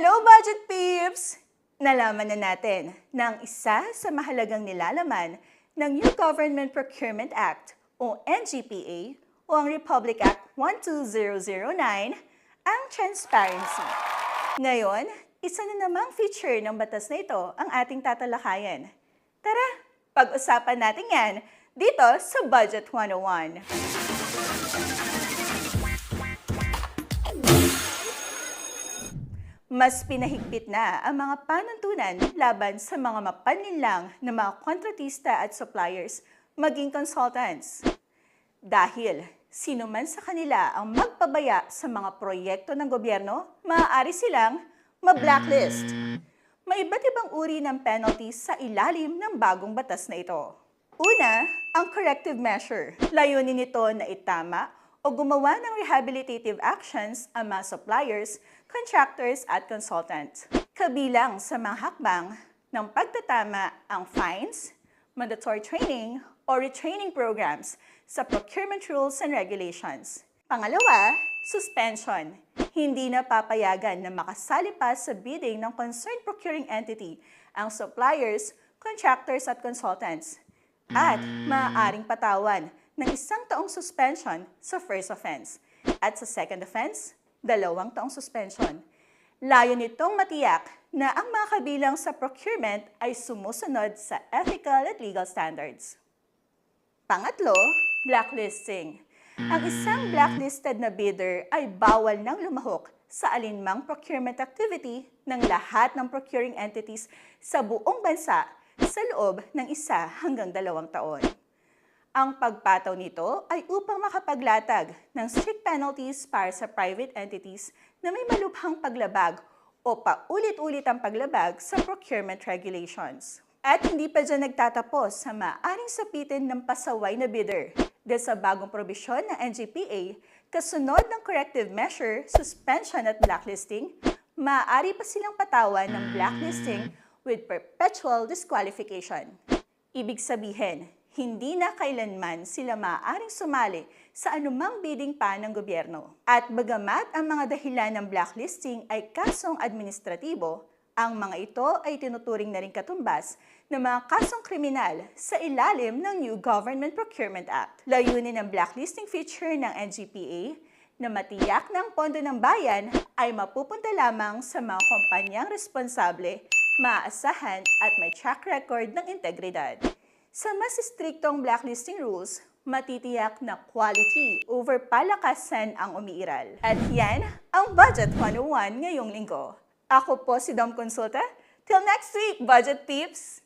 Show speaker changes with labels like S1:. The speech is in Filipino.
S1: Hello, Budget Peeps! Nalaman na natin na ang isa sa mahalagang nilalaman ng New Government Procurement Act o NGPA o ang Republic Act 12009 ang transparency. Ngayon, isa na namang feature ng batas na ito ang ating tatalakayan. Tara, pag-usapan natin yan dito sa Budget 101. Mas pinahigpit na ang mga panuntunan laban sa mga mapanlinlang na mga kontratista at suppliers maging consultants. Dahil sino man sa kanila ang magpabaya sa mga proyekto ng gobyerno, maaari silang ma-blacklist. May iba't ibang uri ng penalties sa ilalim ng bagong batas na ito. Una, ang corrective measure. Layunin nito na itama o gumawa ng rehabilitative actions ang mga suppliers, contractors at consultants. Kabilang sa mga hakbang ng pagtatama ang fines, mandatory training o retraining programs sa procurement rules and regulations. Pangalawa, suspension. Hindi na papayagan na makasali pa sa bidding ng concerned procuring entity ang suppliers, contractors at consultants. At maaaring patawan ng isang taong suspension sa first offense. At sa second offense, dalawang taong suspension. Layo nitong matiyak na ang mga kabilang sa procurement ay sumusunod sa ethical at legal standards. Pangatlo, blacklisting. Ang isang blacklisted na bidder ay bawal nang lumahok sa alinmang procurement activity ng lahat ng procuring entities sa buong bansa sa loob ng isa hanggang dalawang taon. Ang pagpataw nito ay upang makapaglatag ng strict penalties para sa private entities na may malubhang paglabag o paulit-ulit ang paglabag sa procurement regulations. At hindi pa dyan nagtatapos sa maaring sapitin ng pasaway na bidder dahil sa bagong probisyon ng NGPA, kasunod ng corrective measure, suspension at blacklisting, maaari pa silang patawan ng blacklisting with perpetual disqualification. Ibig sabihin, hindi na kailanman sila maaaring sumali sa anumang bidding pa ng gobyerno. At bagamat ang mga dahilan ng blacklisting ay kasong administratibo, ang mga ito ay tinuturing na rin katumbas ng mga kasong kriminal sa ilalim ng New Government Procurement Act. Layunin ng blacklisting feature ng NGPA na matiyak ng pondo ng bayan ay mapupunta lamang sa mga kumpanyang responsable, maaasahan at may track record ng integridad. Sa mas striktong blacklisting rules, matitiyak na quality over palakasan ang umiiral. At yan ang Budget 101 ngayong linggo. Ako po si Dom Consulta. Till next week, Budget Peeps!